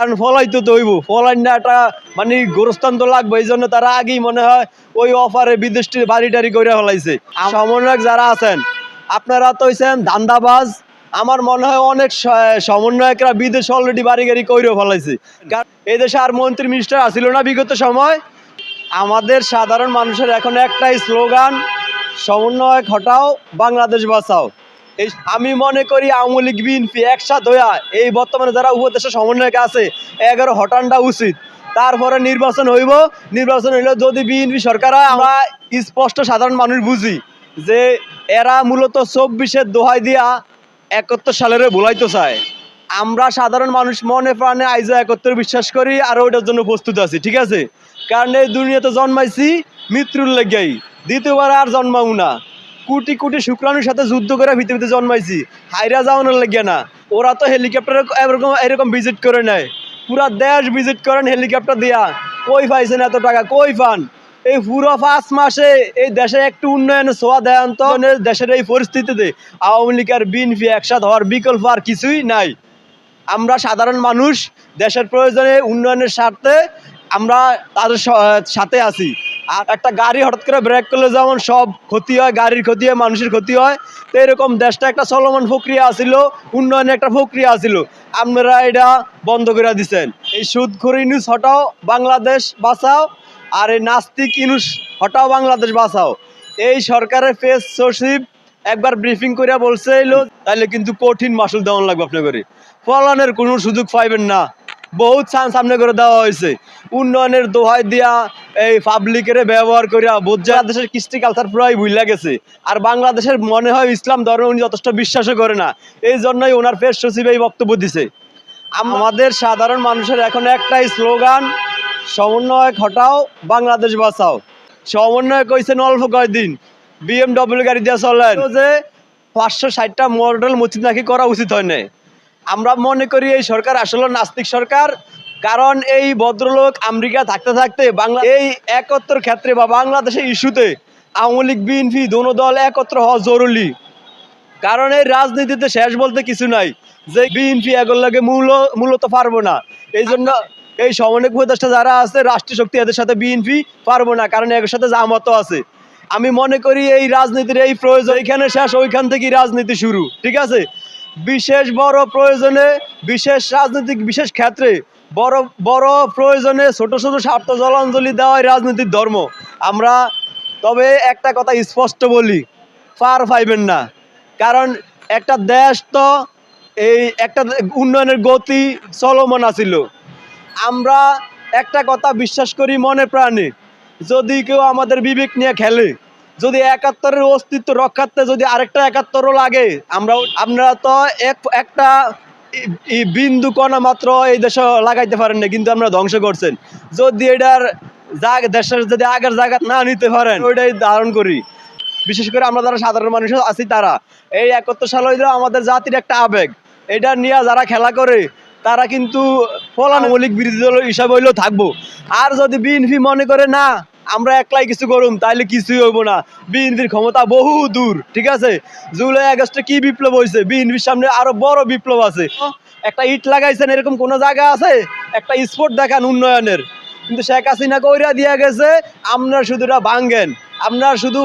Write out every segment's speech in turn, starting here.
কারণ ফলাইতে তো হইব ফলাই না একটা মানে গোরস্থান তো লাগবে, এই জন্য তারা আগেই মনে হয় ওই অফারে বিদেশ টি- বাড়ি টাড়ি করে ফেলাইছে। সমন্বয়ক যারা আছেন, আপনারা তো হইছেন ধান্দাবাজ। আমার মনে হয় অনেক সমন্বয়করা বিদেশ অলরেডি বাড়ি গাড়ি কইরে ফেলাইছে। কারণ এই দেশে আর মন্ত্রী মিনিস্টার আসিল না বিগত সময়। আমাদের সাধারণ মানুষের এখন একটাই স্লোগান সমন্বয় ঘটাও বাংলাদেশ বাঁচাও। এই আমি মনে করি আওয়ামী লীগ, বিএনপি একসাথ হইয়া এই বর্তমানে যারা উপদেশে সমন্বয়ক আছে, এগারো হটানটা উচিত। তারপরে নির্বাচন হইব। নির্বাচন হইলে যদি বিএনপি সরকার আমরা স্পষ্ট সাধারণ মানুষ বুঝি যে এরা মূলত চব্বিশের দোহাই দিয়া একাত্তর সালের ভুলাইতে চায়। আমরা সাধারণ মানুষ মনে প্রাণে আইজা একত্র বিশ্বাস করি আর ওইটার জন্য প্রস্তুত আছি, ঠিক আছে? কারণ এই দুনিয়াতে জন্মাইছি মৃত্যুর লেগেই। দ্বিতীয়বার আর জন্মাবো না। কোটি কোটি শুক্রাণুর সাথে যুদ্ধ করে পৃথিবীতে জন্মাইছি। হাইরা যাওয়ানোর লেগে না। ওরা তো হেলিকপ্টারে এরকম এরকম ভিজিট করে নেয়। পুরা দেশ ভিজিট করেন হেলিকপ্টার দিয়া। কই পাইছেন এত টাকা? কই পান? এই পুরো পাঁচ মাসে এই দেশে একটু উন্নয়নের ছোঁয়া দেন তো। দেশের এই পরিস্থিতিতে আওয়ামী লীগ আর বিএনপি একসাথে হওয়ার বিকল্প আর কিছুই নাই। আমরা সাধারণ মানুষ, দেশের প্রয়োজনে উন্নয়নের স্বার্থে আমরা তাদের সাথে আছি। আর একটা গাড়ি হঠাৎ করে ব্রেক করলে যেমন সব ক্ষতি হয়, গাড়ির ক্ষতি হয়, মানুষের ক্ষতি হয়, তো এরকম দেশটা একটা চলমান প্রক্রিয়া আছিল, উন্নয়নের একটা প্রক্রিয়া আছিল। আপনারা এটা বন্ধ করে দিচ্ছেন এই সুদখোর ইনুস হটাও, বাংলাদেশ বাঁচাও, আর এই নাস্তিক ইনুস হটাও বাংলাদেশ বাঁচাও। এই সরকারের ফেস সচিব একবার ব্রিফিং করে বলছে এলো তাহলে কিন্তু কঠিন মাসুল দেওয়ান লাগবে আপনার করে ফলানের কোনো সুযোগ পাইবেন না। বহুত চান্স সামনে করে দেওয়া হয়েছে। উন্নয়নের দোহাই দিয়া এই পাবলিকের ব্যবহার করিয়া বোঝা দেশের কৃষ্টি কালচার প্রায় ভুলে গেছে। আর বাংলাদেশের মনে হয় ইসলাম ধর্ম উনি যথেষ্ট বিশ্বাসও করে না। এই জন্যই ওনার ফেস সচিব এই বক্তব্য দিছে। আমাদের সাধারণ মানুষের এখন একটাই স্লোগান, সমন্বয় ঘটাও, বাংলাদেশ বাঁচাও। সমন্বয় কইছেন অল্প কয়দিন। বিএমডব্লিউ গাড়ি দিয়ে চলেন। যে পাঁচশো ষাটটা মডেল মসজিদ নাকি করা উচিত হয় না আমরা মনে করি এই সরকার আসলে নাস্তিক সরকার, কারণ এই ভদ্রলোক আমেরিকা থাকতে থাকতে বাংলা এই একত্র ক্ষেত্রে বা বাংলাদেশের ইস্যুতে আওয়ামী লীগ, বিএনপি দোনো দল একত্র হওয়া জরুরি। কারণ এই রাজনীতিতে শেষ বলতে কিছু নাই। যে বিএনপি এগুলো লাগে মূল মূলত পারব না। এই জন্য এই সমন্বয় উপদেষ্টা যারা আছে রাষ্ট্রীয় শক্তি এদের সাথে বিএনপি পারব না, কারণ এর সাথে জামাতও আছে। আমি মনে করি এই রাজনীতির এই প্রয়োজন, এখানে শেষ, ওইখান থেকেই রাজনীতি শুরু, ঠিক আছে? বিশেষ বড় প্রয়োজনে, বিশেষ রাজনৈতিক, বিশেষ ক্ষেত্রে বড় বড় প্রয়োজনে ছোট ছোট স্বার্থ জলাঞ্জলি দেওয়াই রাজনীতির ধর্ম। আমরা তবে একটা কথা স্পষ্ট বলি, পার পাইবেন না। কারণ একটা দেশ তো এই একটা উন্নয়নের গতি চলমান আছিল। আমরা একটা কথা বিশ্বাস করি মনে প্রাণে, যদি কেউ আমাদের বিবেক নিয়ে খেলে যদি একাত্তরের অস্তিত্ব রক্ষার্থে যদি আরেকটা একাত্তরও লাগে, আমরা আপনারা তো এক, একটা বিন্দু কণা মাত্র এই দেশে লাগাইতে পারেন না কিন্তু আমরা ধ্বংস করছেন। যদি এটার দেশের যদি আগের জায়গা না নিতে পারেন, ওইটাই ধারণ করি। বিশেষ করে আমরা যারা সাধারণ মানুষ আছি, তারা। এই একাত্তর সাল হইল আমাদের জাতির একটা আবেগ। এটা নিয়ে যারা খেলা করে, তারা কিন্তু ফলান মৌলিক বিরোধী দল হিসাবে হইলেও থাকব। আর যদি বিএনপি মনে করে না আমরা একলাই কিছু করুম, তাইলে কিছুই হইব না। বিএনপির ক্ষমতা বহু দূর, ঠিক আছে? জুলাই, আগস্টে কি বিপ্লব হয়েছে বিএনপির সামনে আরও বড় বিপ্লব আছে। একটা ইট লাগাইছেন, এরকম কোন জায়গা আছে? একটা স্পোর্ট দেখান উন্নয়নের। কিন্তু শেখ হাসিনা কইরা দিয়া গেছে আপনারা শুধু এটা ভাঙ্গেন আপনারা শুধু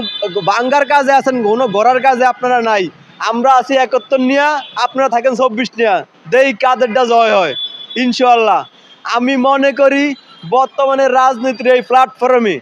ভাঙ্গার কাজে আছেন, কোনো গড়ার কাজে আপনারা নাই। আমরা আছি একাত্তর নিয়া, আপনারা থাকেন চব্বিশ নিয়া। দেই কাদেরটা জয় হয় ইনশাল্লাহ আমি মনে করি বর্তমানে রাজনীতির এই প্ল্যাটফর্মে